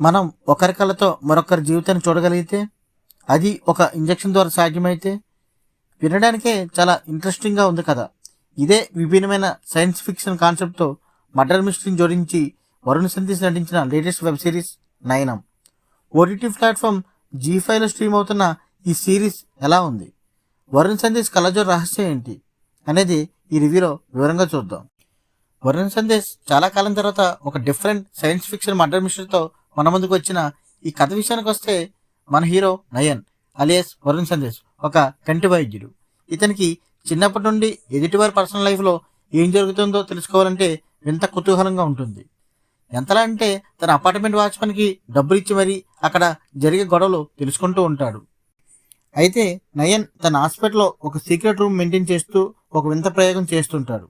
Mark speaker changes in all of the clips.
Speaker 1: మనం ఒకరి కళతో మరొకరి జీవితాన్ని చూడగలిగితే అది ఒక ఇంజక్షన్ ద్వారా సాధ్యమైతే వినడానికే చాలా ఇంట్రెస్టింగ్గా ఉంది కదా. ఇదే విభిన్నమైన సైన్స్ ఫిక్షన్ కాన్సెప్ట్తో మర్డర్ మిస్టరీని జోడించి వరుణ్ సందేశ్ నటించిన latest web series Nayanam. OTT platform Zee ఫైవ్లో స్ట్రీమ్ అవుతున్న ఈ సిరీస్ ఎలా ఉంది? వరుణ్ సందేశ్ కలజోర్ రహస్యం ఏంటి? అనేది ఈ రివ్యూలో వివరంగా చూద్దాం. వరుణ్ సందేశ్ చాలా కాలం తర్వాత ఒక డిఫరెంట్ సైన్స్ ఫిక్షన్ మర్డర్ మిస్టరీతో మన ముందుకు వచ్చిన ఈ కథ విషయానికి వస్తే మన హీరో నయన్ అలియస్ వరుణ్ సందేశ్ ఒక కంటి వైద్యుడు. ఇతనికి చిన్నప్పటి నుండి ఎదుటివారి పర్సనల్ లైఫ్లో ఏం జరుగుతుందో తెలుసుకోవాలంటే వింత కుతూహలంగా ఉంటుంది. ఎంతలా అంటే తన అపార్ట్మెంట్ వాచ్మెన్కి డబ్బులు ఇచ్చి మరీ అక్కడ జరిగే గొడవలు తెలుసుకుంటూ ఉంటాడు. అయితే నయన్ తన హాస్పిటల్లో ఒక సీక్రెట్ రూమ్ మెయింటైన్ చేస్తూ ఒక వింత ప్రయోగం చేస్తుంటాడు.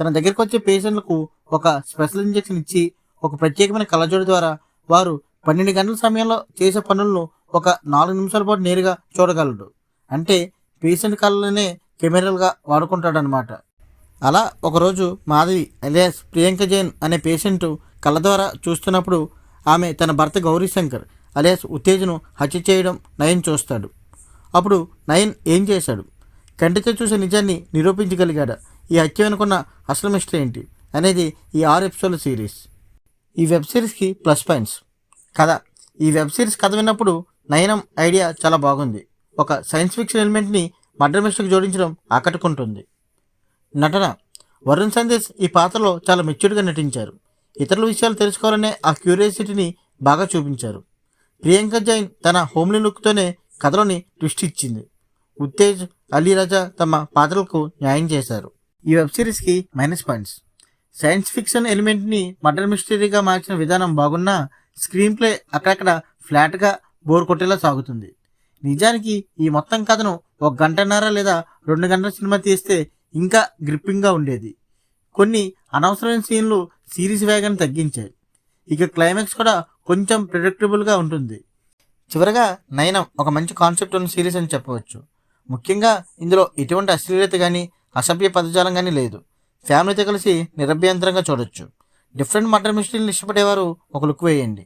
Speaker 1: తన దగ్గరకు వచ్చే పేషెంట్లకు ఒక స్పెషల్ ఇంజెక్షన్ ఇచ్చి ఒక ప్రత్యేకమైన కళ్ళజోడు ద్వారా వారు పన్నెండు గంటల సమయంలో చేసే పనులను ఒక నాలుగు నిమిషాల పాటు నేరుగా చూడగలడు. అంటే పేషెంట్ కళ్ళనే కెమెరాలుగా వాడుకుంటాడనమాట అలా ఒకరోజు మాధవి అలియాస్ ప్రియాంక జైన్ అనే పేషెంట్ కళ్ళ ద్వారా చూస్తున్నప్పుడు ఆమె తన భర్త గౌరీశంకర్ అలియాస్ ఉత్తేజను హత్య చేయడం నయన్ చూస్తాడు. అప్పుడు నయన్ ఏం చేశాడు? కంటితో చూసే నిజాన్ని నిరూపించగలిగాడు? ఈ హత్య వెనుకున్న అసలు మిస్టర్ ఏంటి? అనేది ఈ ఆరు ఎపిసోడ్ల సిరీస్. ఈ వెబ్ సిరీస్కి ప్లస్ పాయింట్స్. కథ ఈ వెబ్ సిరీస్ కథ విన్నప్పుడు నయనం ఐడియా చాలా బాగుంది. ఒక సైన్స్ ఫిక్షన్ ఎలిమెంట్ని మర్డర్ మిస్టర్కి జోడించడం ఆకట్టుకుంటుంది. నటన వరుణ్ సందేశ్ ఈ పాత్రలో చాలా మెచ్యూర్డ్గా నటించారు. ఇతరుల విషయాలు తెలుసుకోవాలనే ఆ క్యూరియాసిటీని బాగా చూపించారు. ప్రియాంక జైన్ తన హోమ్లీ లుక్తోనే కథలోని ట్విస్ట్ ఇచ్చింది. ఉత్తేజ్ అలీరాజా తమ పాత్రలకు న్యాయం చేశారు. ఈ వెబ్ సిరీస్కి మైనస్ పాయింట్స్. సైన్స్ ఫిక్షన్ ఎలిమెంట్ని మర్డర్ మిస్టరీగా మార్చిన విధానం బాగున్నా స్క్రీన్ ప్లే అక్కడక్కడ ఫ్లాట్గా బోర్ కొట్టేలా సాగుతుంది. నిజానికి ఈ మొత్తం కథను ఒక గంటన్నర లేదా రెండు గంటల సినిమా తీస్తే ఇంకా గ్రిప్పింగ్గా ఉండేది. కొన్ని అనవసరమైన సీన్లు సిరీస్ వేగాన్ని తగ్గించాయి. ఇక క్లైమాక్స్ కూడా కొంచెం ప్రిడిక్టబుల్గా ఉంటుంది. చివరగా నయనం ఒక మంచి కాన్సెప్ట్ ఉన్న సిరీస్ అని చెప్పవచ్చు. ముఖ్యంగా ఇందులో ఎటువంటి అశ్లీలత కానీ అసభ్య పదజాలం కానీ లేదు. ఫ్యామిలీతో కలిసి నిరభ్యంతరంగా చూడొచ్చు. డిఫరెంట్ మటన్ మిస్టరీలు ఇష్టపడేవారు ఒక లుక్ వేయండి.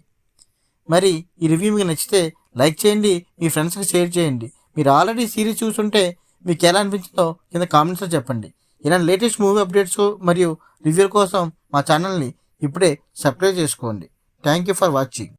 Speaker 1: మరి ఈ రివ్యూ మీకు నచ్చితే లైక్ చేయండి మీ ఫ్రెండ్స్కి షేర్ చేయండి. మీరు ఆల్రెడీ సిరీస్ చూస్తుంటే మీకు ఎలా అనిపించిందో కింద కామెంట్స్లో చెప్పండి. ఇలాంటి లేటెస్ట్ మూవీ అప్డేట్స్ మరియు రివ్యూ కోసం మా ఛానల్ని ఇప్పుడే సబ్స్క్రైబ్ చేసుకోండి. Thank you for watching.